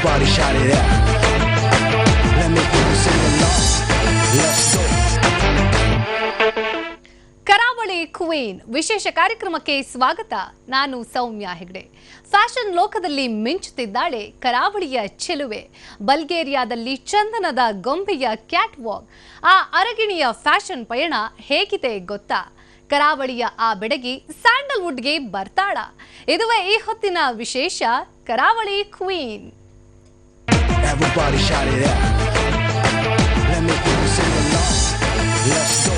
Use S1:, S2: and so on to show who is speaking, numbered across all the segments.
S1: Everybody shout it out. Let me hear you sing along. Let's go.
S2: Karavali queen ವಿಶೇಷ ಕಾರ್ಯಕ್ರಮಕ್ಕೆ ಸ್ವಾಗತ. ನಾನು ಸೌಮ್ಯ Hegde. Fashion ಲೋಕದಲ್ಲಿ ಮಿಂಚುತ್ತಿದ್ದಾಳೆ ಕರಾವಳಿಯ ಚೆಲುವೆ. ಬಲ್ಗೇರಿಯಾದಲ್ಲಿ ಚಂದನದ ಗೊಂಬೆಯ ಕ್ಯಾಟ್ ವಾಕ್ ಆ ಅರಗಿಣಿಯ ಫ್ಯಾಷನ್ ಪಯಣ ಹೇಗಿದೆ ಗೊತ್ತಾ? ಕರಾವಳಿಯ ಆ ಬೆಡಗಿ ಸ್ಯಾಂಡಲ್ವುಡ್ಗೆ ಬರ್ತಾಳ. ಇದುವೇ ಈ ಹೊತ್ತಿನ ವಿಶೇಷ Karavali queen.
S1: Everybody shout it out. Let me hear you sing along. Let's go.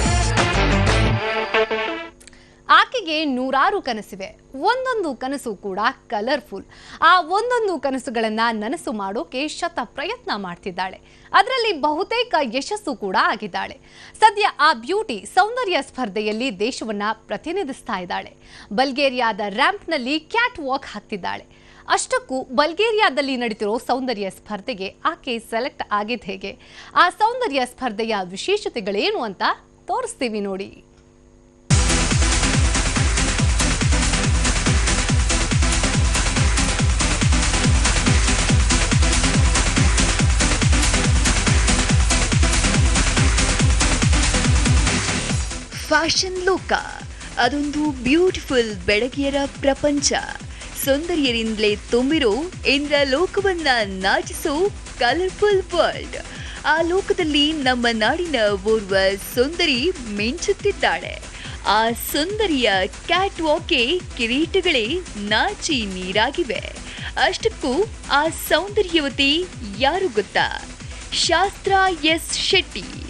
S2: ಆಕೆಗೆ ನೂರಾರು ಕನಸಿವೆ ಒಂದೊಂದು ಕನಸು ಕೂಡ ಕಲರ್ಫುಲ್ ಆ ಒಂದೊಂದು ಕನಸುಗಳನ್ನ ನನಸು ಮಾಡೋಕೆ ಶತ ಪ್ರಯತ್ನ ಮಾಡ್ತಿದ್ದಾಳೆ ಅದರಲ್ಲಿ ಬಹುತೇಕ ಯಶಸ್ಸು ಕೂಡ ಆಗಿದ್ದಾಳೆ ಸದ್ಯ ಆ ಬ್ಯೂಟಿ ಸೌಂದರ್ಯ ಸ್ಪರ್ಧೆಯಲ್ಲಿ ದೇಶವನ್ನ ಪ್ರತಿನಿಧಿಸ್ತಾ ಇದ್ದಾಳೆ ಬಲ್ಗೇರಿಯಾದ ರ್ಯಾಂಪ್ನಲ್ಲಿ ಕ್ಯಾಟ್ ವಾಕ್ ಹಾಕ್ತಿದ್ದಾಳೆ ಅಷ್ಟಕ್ಕೂ ಬಲ್ಗೇರಿಯಾದಲ್ಲಿ ನಡೀತಿರೋ ಸೌಂದರ್ಯ ಸ್ಪರ್ಧೆಗೆ ಆಕೆ ಸೆಲೆಕ್ಟ್ ಆಗಿದ್ದ ಹೇಗೆ? ಆ ಸೌಂದರ್ಯ ಸ್ಪರ್ಧೆಯ ವಿಶೇಷತೆಗಳೇನು ಅಂತ ತೋರಿಸ್ತೀವಿ ನೋಡಿ.
S3: ಫ್ಯಾಷನ್ ಲೋಕ ಅದೊಂದು ಬ್ಯೂಟಿಫುಲ್ ಬೆಳಗಿಯರ ಪ್ರಪಂಚ. ಸೌಂದರ್ಯರಿಂದಲೇ ತುಂಬಿರೋ ಇಂದ್ರ ಲೋಕವನ್ನ ನಾಚಿಸೋ ಕಲರ್ಫುಲ್ ವರ್ಲ್ಡ್ ಆ ಲೋಕದಲ್ಲಿ ನಮ್ಮ ನಾಡಿನ ಓರ್ವ ಸುಂದರಿ ಮಿಂಚುತ್ತಿದ್ದಾಳೆ. ಆ ಸುಂದರಿಯ ಕ್ಯಾಟ್ ವಾಕೆ ಕಿರೀಟಗಳೇ ನಾಚಿ ನೀರಾಗಿವೆ. ಅಷ್ಟಕ್ಕೂ ಆ ಸೌಂದರ್ಯವತಿ ಯಾರು ಗೊತ್ತಾ? ಶಾಸ್ತ್ರ ಎಸ್ ಶೆಟ್ಟಿ.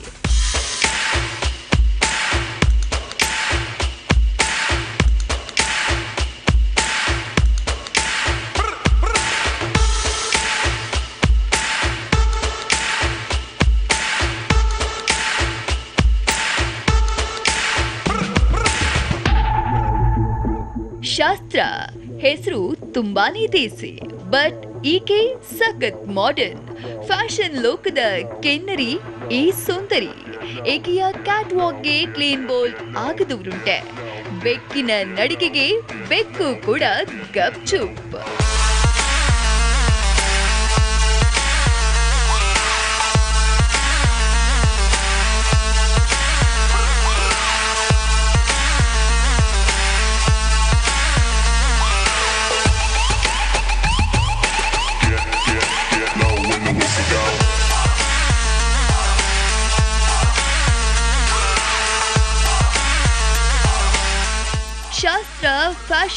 S3: ಶಾಸ್ತ್ರ ಹೆಸರು ತುಂಬಾನೇ ದೇಸಿ ಬಟ್ ಈಕೆ ಸಖತ್ ಮಾಡರ್ನ್ ಫ್ಯಾಷನ್ ಲೋಕದ ಕೆನ್ನರಿ, ಈ ಸುಂದರಿ. ಈಕೆಯ ಕ್ಯಾಟ್ ವಾಕ್ಗೆ ಕ್ಲೀನ್ ಬೋಲ್ಡ್ ಆಗದವರುಂಟೆ. ಬೆಕ್ಕಿನ ನಡಿಗೆಗೆ ಬೆಕ್ಕು ಕೂಡ ಗಪ್ಚುಪ್.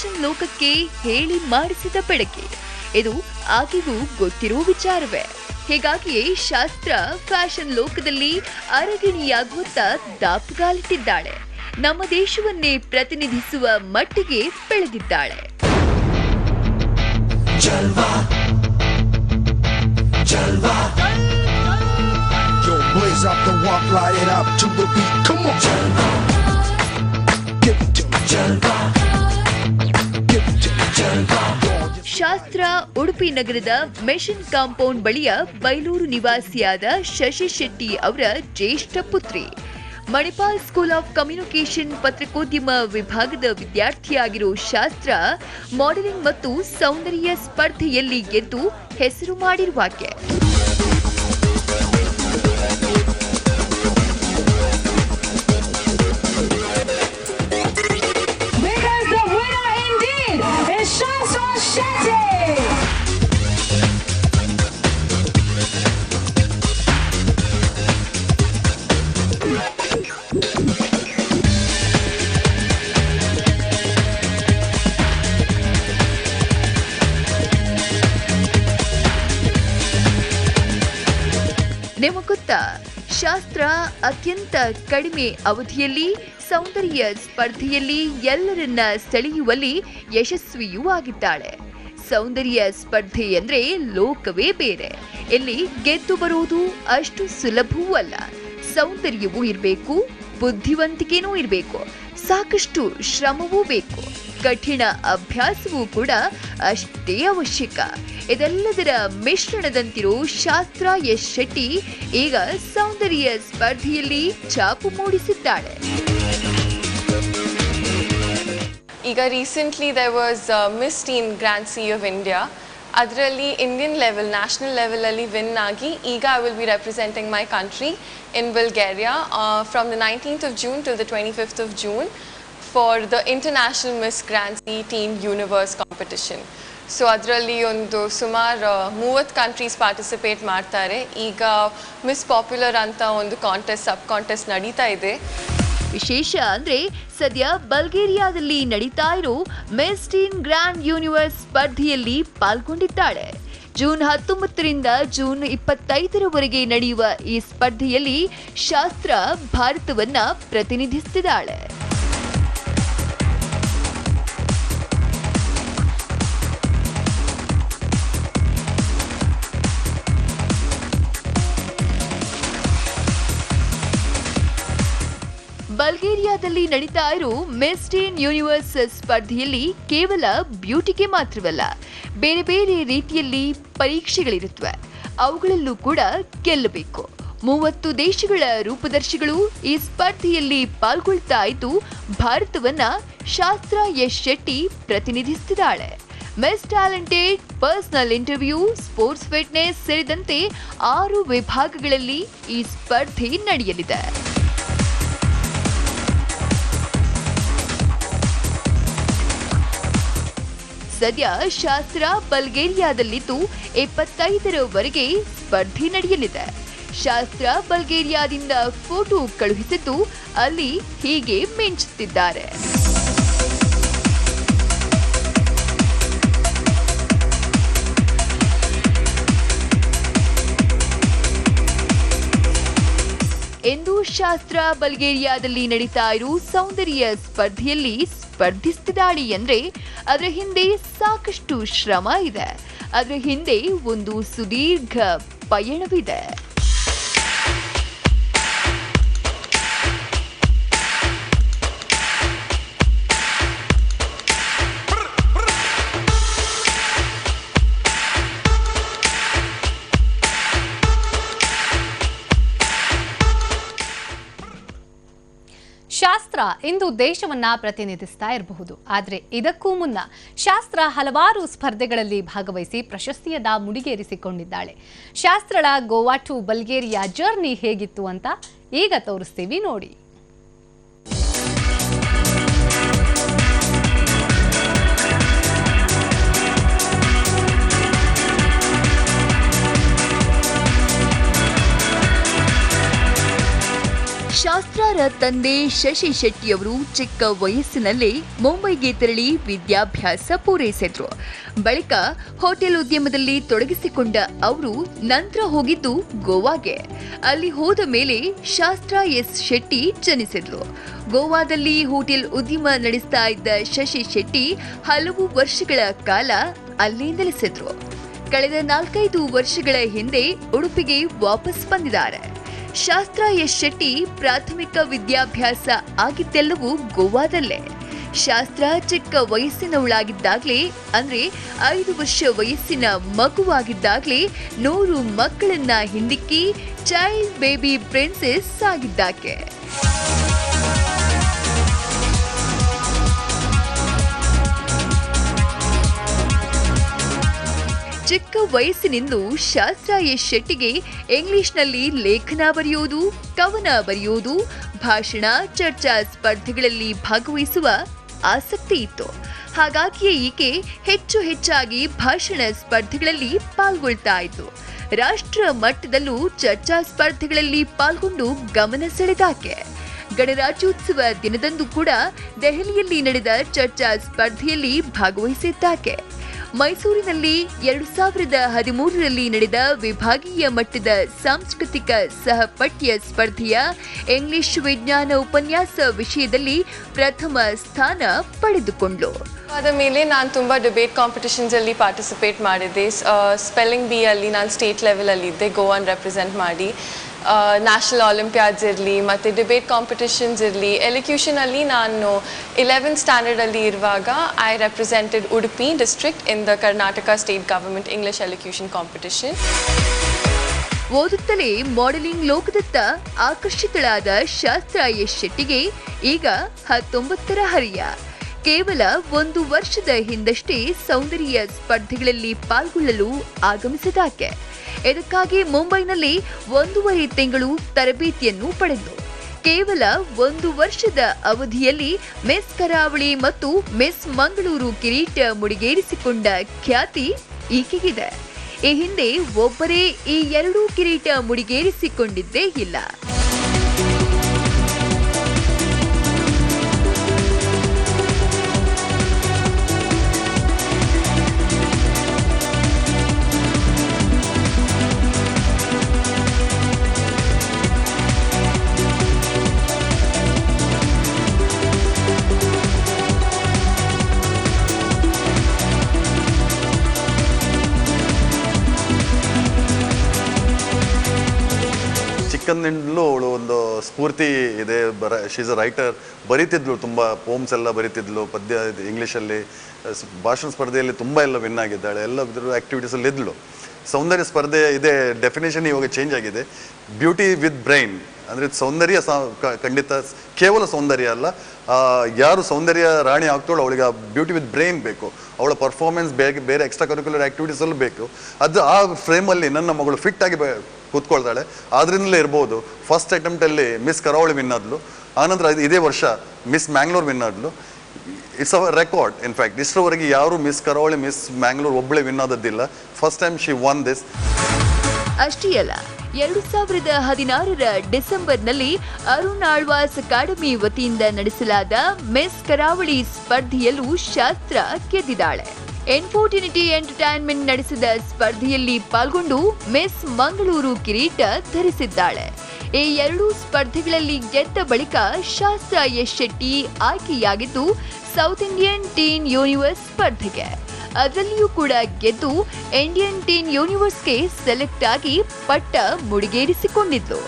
S3: ಫ್ಯಾಷನ್ ಲೋಕಕ್ಕೆ ಹೇಳಿ ಮಾಡಿಸಿದ ಬೆಳಕೆ. ಇದು ಆಕೆಗೂ ಗೊತ್ತಿರೋ ವಿಚಾರವೇ. ಹೀಗಾಗಿಯೇ ಶಾಸ್ತ್ರ ಫ್ಯಾಷನ್ ಲೋಕದಲ್ಲಿ ಅರಗಿಣಿಯಾಗುವತ್ತ ದಾಪುಗಾಲಿಟ್ಟಿದ್ದಾಳೆ. ನಮ್ಮ ದೇಶವನ್ನೇ ಪ್ರತಿನಿಧಿಸುವ ಮಟ್ಟಿಗೆ ಬೆಳೆದಿದ್ದಾಳೆ
S1: ಜಲ್ವಾ. blaze up the walk, light it up to the beat. Come on. Give it to me. Give
S3: ಶಾಸ್ತ್ರ ಉಡುಪಿ ನಗರದ ಮೆಷಿನ್ ಕಾಂಪೌಂಡ್ ಬಳಿಯ ಬೈಲೂರು ನಿವಾಸಿಯಾದ ಶಶಿ ಶೆಟ್ಟಿ ಅವರ ಜ್ಯೇಷ್ಠ ಪುತ್ರಿ. ಮಣಿಪಾಲ್ ಸ್ಕೂಲ್ ಆಫ್ ಕಮ್ಯುನಿಕೇಷನ್ ಪತ್ರಿಕೋದ್ಯಮ ವಿಭಾಗದ ವಿದ್ಯಾರ್ಥಿಯಾಗಿರೋ ಶಾಸ್ತ್ರ ಮಾಡೆಲಿಂಗ್ ಮತ್ತು ಸೌಂದರ್ಯ ಸ್ಪರ್ಧೆಯಲ್ಲಿ ಗೆದ್ದು ಹೆಸರು ಮಾಡಿರುವಾಕೆ. ಗೊತ್ತಾ ಶಾಸ್ತ್ರ ಅತ್ಯಂತ ಕಡಿಮೆ ಅವಧಿಯಲ್ಲಿ, ಸೌಂದರ್ಯ ಸ್ಪರ್ಧೆಯಲ್ಲಿ ಎಲ್ಲರನ್ನ ಸೆಳೆಯುವಲ್ಲಿ ಯಶಸ್ವಿಯೂ ಆಗಿದ್ದಾಳೆ ಸೌಂದರ್ಯ ಸ್ಪರ್ಧೆ ಅಂದ್ರೆ ಲೋಕವೇ ಬೇರೆ. ಇಲ್ಲಿ ಗೆದ್ದು ಬರುವುದು ಅಷ್ಟು ಸುಲಭವೂ ಅಲ್ಲ. ಸೌಂದರ್ಯವೂ ಇರಬೇಕು, ಬುದ್ಧಿವಂತಿಕೆನೂ ಇರಬೇಕು, ಸಾಕಷ್ಟು ಶ್ರಮವೂ ಬೇಕು. ಕಠಿಣ ಅಭ್ಯಾಸವೂ ಕೂಡ ಅಷ್ಟೇ ಅವಶ್ಯಕ. ಇದೆಲ್ಲದರ ಮಿಶ್ರಣದಂತಿರೋ ಶಾಸ್ತ್ರ ಎಸ್ ಶೆಟ್ಟಿ ಈಗ ಸೌಂದರ್ಯ ಸ್ಪರ್ಧೆಯಲ್ಲಿ ಚಾಪು ಮೂಡಿಸಿದ್ದಾಳೆ.
S4: ಈಗ recently they was Miss teen grand sea of India ಅದರಲ್ಲಿ ಇಂಡಿಯನ್ ಲೆವೆಲ್ ನ್ಯಾಷನಲ್ ಲೆವೆಲಲ್ಲಿ ವಿನ್ ಆಗಿ ಈಗ I will be representing my country in Bulgaria from the nineteenth of June till the twenty fifth of June for the international Miss grand sea team universe competition so ಅದರಲ್ಲಿ ಒಂದು ಸುಮಾರು ಮೂವತ್ತು countries participate ಮಾಡ್ತಾರೆ. ಈಗ miss popular ಅಂತ ಒಂದು contest ಸಬ್ contest ನಡೀತಾ ಇದೆ.
S3: ವಿಶೇಷ ಅಂದರೆ ಸದ್ಯ ಬಲ್ಗೇರಿಯಾದಲ್ಲಿ ನಡೀತಾ ಇರೋ ಮಿಸ್ ಮೆಸ್ಟೀನ್ ಗ್ರ್ಯಾಂಡ್ ಯೂನಿವರ್ಸ್ ಸ್ಪರ್ಧೆಯಲ್ಲಿ ಪಾಲ್ಗೊಂಡಿದ್ದಾಳೆ. ಜೂನ್ ಹತ್ತೊಂಬತ್ತರಿಂದ ಜೂನ್ ಇಪ್ಪತ್ತೈದರವರೆಗೆ ನಡೆಯುವ ಈ ಸ್ಪರ್ಧೆಯಲ್ಲಿ ಶಾಸ್ತ್ರ ಭಾರತವನ್ನು ಪ್ರತಿನಿಧಿಸುತ್ತಿದ್ದಾಳೆ ಬಲ್ಗೇರಿಯಾದಲ್ಲಿ ನಡೀತಾ ಇರೋ ಮೆಸ್ಟೇನ್ ಯೂನಿವರ್ಸ್ ಸ್ಪರ್ಧೆಯಲ್ಲಿ ಕೇವಲ ಬ್ಯೂಟಿಗೆ ಮಾತ್ರವಲ್ಲ, ಬೇರೆ ಬೇರೆ ರೀತಿಯಲ್ಲಿ ಪರೀಕ್ಷೆಗಳಿರುತ್ತವೆ. ಅವುಗಳಲ್ಲೂ ಕೂಡ ಗೆಲ್ಲಬೇಕು. ಮೂವತ್ತು ದೇಶಗಳ ರೂಪದರ್ಶಿಗಳು ಈ ಸ್ಪರ್ಧೆಯಲ್ಲಿ ಪಾಲ್ಗೊಳ್ತಾ ಇದ್ದು, ಭಾರತವನ್ನ Shastra Yash Shetty ಪ್ರತಿನಿಧಿಸುತ್ತಿದ್ದಾಳೆ. Miss talented personal interview, sports fitness ಸೇರಿದಂತೆ ಆರು ವಿಭಾಗಗಳಲ್ಲಿ ಈ ಸ್ಪರ್ಧೆ ನಡೆಯಲಿದೆ. ಸದ್ಯ ಶಾಸ್ತ್ರ ಬಲ್ಗೇರಿಯಾದಲ್ಲಿದ್ದು ಎಪ್ಪತ್ತೈದರವರೆಗೆ ಸ್ಪರ್ಧೆ ನಡೆಯಲಿದೆ. ಶಾಸ್ತ್ರ ಬಲ್ಗೇರಿಯಾದಿಂದ ಫೋಟೋ ಕಳುಹಿಸಿದ್ದು ಅಲ್ಲಿ ಹೀಗೆ ಮಿಂಚುತ್ತಿದ್ದಾರೆ. ಎಂದು ಶಾಸ್ತ್ರ ಬಲ್ಗೇರಿಯಾದಲ್ಲಿ ನಡೀತಾ ಇರೋ ಸೌಂದರ್ಯ ಸ್ಪರ್ಧೆಯಲ್ಲಿ ಸ್ಪರ್ಧಿಸ್ತಿದ್ದಾಳೆ ಅಂದ್ರೆ ಅದರ ಹಿಂದೆ ಸಾಕಷ್ಟು ಶ್ರಮ ಇದೆ. ಅದರ ಹಿಂದೆ ಒಂದು ಸುದೀರ್ಘ ಪಯಣವಿದೆ.
S2: ಶಾಸ್ತ್ರ ಇಂದು ದೇಶವನ್ನ ಪ್ರತಿನಿಧಿಸ್ತಾ ಇರಬಹುದು. ಆದರೆ ಇದಕ್ಕೂ ಮುನ್ನ ಶಾಸ್ತ್ರ ಹಲವಾರು ಸ್ಪರ್ಧೆಗಳಲ್ಲಿ ಭಾಗವಹಿಸಿ ಪ್ರಶಸ್ತಿಯದ ಮುಡಿಗೇರಿಸಿಕೊಂಡಿದ್ದಾಳೆ. ಶಾಸ್ತ್ರಳ ಗೋವಾ ಟು ಬಲ್ಗೇರಿಯಾ ಜರ್ನಿ ಹೇಗಿತ್ತು ಅಂತ ಈಗ ತೋರಿಸ್ತೀವಿ ನೋಡಿ.
S3: ಶಾಸ್ತ್ರಾರ ತಂದೆ ಶಶಿ ಶೆಟ್ಟಿಯವರು ಚಿಕ್ಕ ವಯಸ್ಸಿನಲ್ಲೇ ಮುಂಬೈಗೆ ತೆರಳಿ ವಿದ್ಯಾಭ್ಯಾಸ ಪೂರೈಸಿದ್ರು. ಬಳಿಕ ಹೋಟೆಲ್ ಉದ್ಯಮದಲ್ಲಿ ತೊಡಗಿಸಿಕೊಂಡ ಅವರು ನಂತರ ಹೋಗಿದ್ದು ಗೋವಾಗೆ. ಅಲ್ಲಿ ಹೋದ ಮೇಲೆ ಶಾಸ್ತ್ರ ಎಸ್ ಶೆಟ್ಟಿ ಜನಿಸಿದ್ರು. ಗೋವಾದಲ್ಲಿ ಹೋಟೆಲ್ ಉದ್ಯಮ ನಡೆಸ್ತಾ ಇದ್ದ ಶಶಿ ಶೆಟ್ಟಿ ಹಲವು ವರ್ಷಗಳ ಕಾಲ ಅಲ್ಲೇ ನೆಲೆಸಿದ್ರು. ಕಳೆದ ನಾಲ್ಕೈದು ವರ್ಷಗಳ ಹಿಂದೆ ಉಡುಪಿಗೆ ವಾಪಸ್ ಬಂದಿದ್ದಾರೆ. ಶಾಸ್ತ್ರ ಎಸ್ ಶೆಟ್ಟಿ ಪ್ರಾಥಮಿಕ ವಿದ್ಯಾಭ್ಯಾಸ ಆಗಿದ್ದೆಲ್ಲವೂ ಗೋವಾದಲ್ಲೇ. ಶಾಸ್ತ್ರ ಚಿಕ್ಕ ವಯಸ್ಸಿನವಳಾಗಿದ್ದಾಗಲೇ, ಅಂದ್ರೆ ಐದು ವರ್ಷ ವಯಸ್ಸಿನ ಮಗುವಾಗಿದ್ದಾಗಲೇ ನೂರು ಮಕ್ಕಳನ್ನ ಹಿಂದಿಕ್ಕಿ ಚೈಲ್ಡ್ ಬೇಬಿ ಪ್ರಿನ್ಸೆಸ್ ಆಗಿದ್ದಾಕೆ. ಚಿಕ್ಕ ವಯಸ್ಸಿನಿಂದ ಶಾಸ್ತ್ರ ಎಸ್ ಶೆಟ್ಟಿಗೆ ಇಂಗ್ಲಿಷ್ನಲ್ಲಿ ಲೇಖನ ಬರೆಯುವುದು ಕವನ ಬರೆಯುವುದು ಭಾಷಣ, ಚರ್ಚಾ ಸ್ಪರ್ಧೆಗಳಲ್ಲಿ ಭಾಗವಹಿಸುವ ಆಸಕ್ತಿ ಇತ್ತು. ಹಾಗಾಗಿಯೇ ಈಕೆ ಹೆಚ್ಚು ಹೆಚ್ಚಾಗಿ ಭಾಷಣ ಸ್ಪರ್ಧೆಗಳಲ್ಲಿ ಪಾಲ್ಗೊಳ್ತಾ ಇತ್ತು. ರಾಷ್ಟ್ರ ಮಟ್ಟದಲ್ಲೂ ಚರ್ಚಾ ಸ್ಪರ್ಧೆಗಳಲ್ಲಿ ಪಾಲ್ಗೊಂಡು ಗಮನ ಸೆಳೆದಾಕೆ. ಗಣರಾಜ್ಯೋತ್ಸವ ದಿನದಂದು ಕೂಡ ದೆಹಲಿಯಲ್ಲಿ ನಡೆದ ಚರ್ಚಾ ಸ್ಪರ್ಧೆಯಲ್ಲಿ ಭಾಗವಹಿಸಿದ್ದಾಕೆ. ಮೈಸೂರಿನಲ್ಲಿ ಎರಡು ಸಾವಿರದ ಹದಿಮೂರರಲ್ಲಿ ನಡೆದ ವಿಭಾಗೀಯ ಮಟ್ಟದ ಸಾಂಸ್ಕೃತಿಕ ಸಹಪಠ್ಯ ಸ್ಪರ್ಧೆಯ ಇಂಗ್ಲಿಷ್ ವಿಜ್ಞಾನ ಉಪನ್ಯಾಸ ವಿಷಯದಲ್ಲಿ ಪ್ರಥಮ ಸ್ಥಾನ ಪಡೆದುಕೊಂಡು
S4: ಅದ ಮೇಲೆ ನಾನು ತುಂಬ ಡಿಬೇಟ್ ಕಾಂಪಿಟಿಷನ್ಸಲ್ಲಿ ಪಾರ್ಟಿಸಿಪೇಟ್ ಮಾಡಿದ್ದೆ. ಸ್ಪೆಲ್ಲಿಂಗ್ ಬಿ ಅಲ್ಲಿ ನಾನು ಸ್ಟೇಟ್ ಲೆವೆಲಲ್ಲಿದ್ದೆ ಗೋವಾನ್ ರೆಪ್ರೆಸೆಂಟ್ ಮಾಡಿ. ನ್ಯಾಷನಲ್ ಒಲಿಂಪಿಯಾಡ್ಸ್ ಇರಲಿ, ಮತ್ತು ಡಿಬೇಟ್ ಕಾಂಪಿಟಿಷನ್ಸ್ ಇರಲಿ ಎಲಿಕ್ಯೂಷನಲ್ಲಿ ನಾನು ಇಲೆವೆಂತ್ ಸ್ಟ್ಯಾಂಡರ್ಡಲ್ಲಿ ಇರುವಾಗ I represented Udupi district in the Karnataka state government English elocution competition
S3: ಓದುತ್ತಲೇ modelling ಲೋಕದತ್ತ ಆಕರ್ಷಿತಳಾದ ಶಾಸ್ತ್ರ ಎಸ್ ಶೆಟ್ಟಿಗೆ ಈಗ ಹತ್ತೊಂಬತ್ತರ ಹರಿಯ. ಕೇವಲ ಒಂದು ವರ್ಷದ ಹಿಂದಷ್ಟೇ ಸೌಂದರ್ಯ ಸ್ಪರ್ಧೆಗಳಲ್ಲಿ ಪಾಲ್ಗೊಳ್ಳಲು ಆಗಮಿಸಿದಾಕೆ. ಇದಕ್ಕಾಗಿ ಮುಂಬೈನಲ್ಲಿ ಒಂದೂವರೆ ತಿಂಗಳು ತರಬೇತಿಯನ್ನು ಪಡೆದು. ಕೇವಲ ಒಂದು ವರ್ಷದ ಅವಧಿಯಲ್ಲಿ ಮಿಸ್ ಕರಾವಳಿ ಮತ್ತು ಮಿಸ್ ಮಂಗಳೂರು ಕಿರೀಟ ಮುಡಿಗೇರಿಸಿಕೊಂಡ ಖ್ಯಾತಿ ಈಕೆಗಿದೆ. ಈ ಹಿಂದೆ ಒಬ್ಬರೇ ಈ ಎರಡೂ ಕಿರೀಟ ಮುಡಿಗೇರಿಸಿಕೊಂಡಿದ್ದೇ ಇಲ್ಲ.
S5: ಚಿಕ್ಕಂದಿಂದಲೂ ಅವಳು ಒಂದು ಸ್ಫೂರ್ತಿ ಇದೆ. ಬರ ಶೀಸ್ ಅ ರೈಟರ್ ಬರೀತಿದ್ಲು, ತುಂಬ ಪೋಮ್ಸ್ ಎಲ್ಲ ಬರೀತಿದ್ಲು, ಪದ್ಯ ಇಂಗ್ಲೀಷಲ್ಲಿ ಭಾಷಣ ಸ್ಪರ್ಧೆಯಲ್ಲಿ ತುಂಬ ಎಲ್ಲ ವಿನ್ ಆಗಿದ್ದಾಳೆ. ಎಲ್ಲ ಆ್ಯಕ್ಟಿವಿಟೀಸಲ್ಲಿ ಇದ್ಲು. ಸೌಂದರ್ಯ ಸ್ಪರ್ಧೆ ಇದೆ ಡೆಫಿನೇಷನ್ ಇವಾಗ ಚೇಂಜ್ ಆಗಿದೆ. ಬ್ಯೂಟಿ ವಿತ್ ಬ್ರೈನ್ ಅಂದರೆ ಸೌಂದರ್ಯ ಸಾ- ಖಂಡಿತ ಕೇವಲ ಸೌಂದರ್ಯ ಅಲ್ಲ. ಯಾರು ಸೌಂದರ್ಯ ರಾಣಿ ಆಗ್ತಾಳು ಅವಳಿಗೆ ಆ ಬ್ಯೂಟಿ ವಿತ್ ಬ್ರೈನ್ ಬೇಕು. ಅವಳ ಪರ್ಫಾರ್ಮೆನ್ಸ್ ಬೇರೆ ಬೇರೆ ಎಕ್ಸ್ಟ್ರಾ ಕರಿಕ್ಯುಲರ್ ಆ್ಯಕ್ಟಿವಿಟೀಸಲ್ಲೂ ಬೇಕು. ಅದು ಆ ಫ್ರೇಮಲ್ಲಿ ನನ್ನ ಮಗಳು ಫಿಟ್ ಆಗಿ ಬೆ- ಕೂತ್ಕೊಳ್ತಾಳೆ. ಆದ್ರಿಂದಲೇ ಇರ್ಬೋದು ಫಸ್ಟ್ ಅಟೆಂಪ್ಟಲ್ಲಿ ಮಿಸ್ ಕರಾವಳಿ ವಿನ್ ಆದ್ಲು. ಆನಂತರ ಇದು- ವರ್ಷ Miss Mangalore win ಆದ್ಲು. It's our record in fact ಇಷ್ಟರವರೆಗೆ ಯಾರು ಮಿಸ್ ಕರಾವಳಿ ಮಿಸ್ ಮ್ಯಾಂಗ್ಳೂರ್ ಒಬ್ಬಳೇ win ಆದದ್ದಿಲ್ಲ. First time she won this
S3: ಅಷ್ಟೇ ಅಲ್ಲ, ಎರಡು ಸಾವಿರದ ಹದಿನಾರರ ಡಿಸೆಂಬರ್ನಲ್ಲಿ ಅರುಣ್ ಆಳ್ವಾಸ್ ಅಕಾಡೆಮಿ ವತಿಯಿಂದ ನಡೆಸಲಾದ ಮಿಸ್ ಕರಾವಳಿ ಸ್ಪರ್ಧೆಯಲ್ಲೂ ಶಾಸ್ತ್ರ ಗೆದ್ದಿದ್ದಾಳೆ. ಎನ್ಫೋರ್ಟಿನಿಟಿ ಎಂಟರ್ಟೈನ್ಮೆಂಟ್ ನಡೆಸಿದ ಸ್ಪರ್ಧೆಯಲ್ಲಿ ಪಾಲ್ಗೊಂಡು ಮಿಸ್ ಮಂಗಳೂರು ಕಿರೀಟ ಧರಿಸಿದ್ದಾಳೆ. ಈ ಎರಡೂ ಸ್ಪರ್ಧೆಗಳಲ್ಲಿ ಗೆದ್ದ ಬಳಿಕ ಶಾಸ್ತ್ರ ಎಸ್ ಶೆಟ್ಟಿ ಆಯ್ಕೆಯಾಗಿದ್ದು ಸೌತ್ ಇಂಡಿಯನ್ ಟೀನ್ ಯೂನಿವರ್ಸ್ ಸ್ಪರ್ಧೆಗೆ. ಅದರಲ್ಲಿಯೂ ಕೂಡ ಗೆದ್ದು ಇಂಡಿಯನ್ ಟೀನ್ ಯೂನಿವರ್ಸ್ಗೆ ಸೆಲೆಕ್ಟ್ ಆಗಿ ಪಟ್ಟ ಮುಡಿಗೇರಿಸಿಕೊಂಡಿದ್ದು.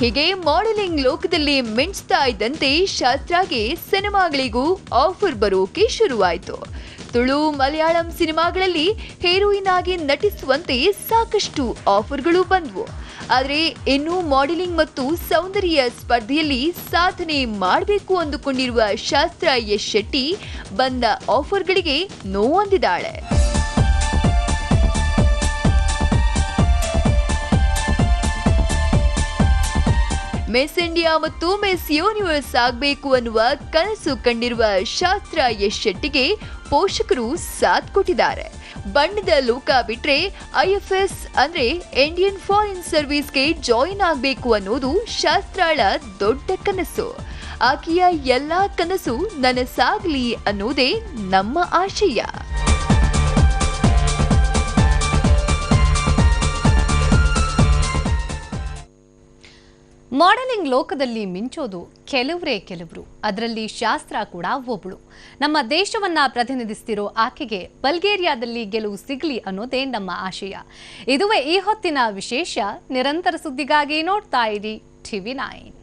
S3: ಹೀಗೆ ಮಾಡೆಲಿಂಗ್ ಲೋಕದಲ್ಲಿ ಮಿಂಚ್ತಾ ಇದ್ದಂತೆ ಶಾಸ್ತ್ರಾಗೆ ಸಿನಿಮಾಗಳಿಗೂ ಆಫರ್ ಬರೋಕೆ ಶುರುವಾಯಿತು. ತುಳು ಮಲಯಾಳಂ ಸಿನಿಮಾಗಳಲ್ಲಿ ಹೀರೋಯಿನ್ ಆಗಿ ನಟಿಸುವಂತೆ ಸಾಕಷ್ಟು ಆಫರ್ಗಳು ಬಂದವು. ಆದರೆ ಇನ್ನೂ ಮಾಡೆಲಿಂಗ್ ಮತ್ತು ಸೌಂದರ್ಯ ಸ್ಪರ್ಧೆಯಲ್ಲಿ ಸಾಧನೆ ಮಾಡಬೇಕು ಅಂದುಕೊಂಡಿರುವ ಶಾಸ್ತ್ರ ಯಶ್ ಶೆಟ್ಟಿ ಬಂದ ಆಫರ್ಗಳಿಗೆ ನೋವೊಂದಿದ್ದಾಳೆ. ಮಿಸ್ ಇಂಡಿಯಾ ಮತ್ತು ಮಿಸ್ ಯೂನಿವರ್ಸ್ ಆಗಬೇಕು ಅನ್ನುವ ಕನಸು ಕಂಡಿರುವ ಶಾಸ್ತ್ರ ಯಶ್ ಶೆಟ್ಟಿಗೆ ಪೋಷಕರು ಸಾಥ್ ಕೊಟ್ಟಿದ್ದಾರೆ. ಬಣ್ಣದ ಲೋಕ ಬಿಟ್ರೆ ಐಎಫ್ಎಸ್ ಅಂದ್ರೆ ಇಂಡಿಯನ್ ಫಾರಿನ್ ಸರ್ವಿಸ್ಗೆ ಜಾಯಿನ್ ಆಗಬೇಕು ಅನ್ನೋದು ಶಾಸ್ತ್ರಾಳ ದೊಡ್ಡ ಕನಸು. ಆಕೆಯ ಎಲ್ಲಾ ಕನಸು ನನಸಾಗ್ಲಿ ಅನ್ನೋದೇ ನಮ್ಮ ಆಶಯ.
S2: ಮಾಡೆಲಿಂಗ್ ಲೋಕದಲ್ಲಿ ಮಿಂಚೋದು ಕೆಲವರೇ ಕೆಲವರು. ಅದರಲ್ಲಿ ಶಾಸ್ತ್ರ ಕೂಡ ಒಬ್ಬಳು ನಮ್ಮ ದೇಶವನ್ನ ಪ್ರತಿನಿಧಿಸ್ತಿರೋ ಆಕೆಗೆ ಬಲ್ಗೇರಿಯಾದಲ್ಲಿ ಗೆಲುವು ಸಿಗ್ಲಿ ಅನ್ನೋದೇ ನಮ್ಮ ಆಶಯ. ಇದುವೇ ಈ ಹೊತ್ತಿನ ವಿಶೇಷ. ನಿರಂತರ ಸುದ್ದಿಗಾಗಿ ನೋಡ್ತಾ ಇರಿ ಟಿವಿ ನೈನ್.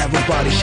S1: Everybody.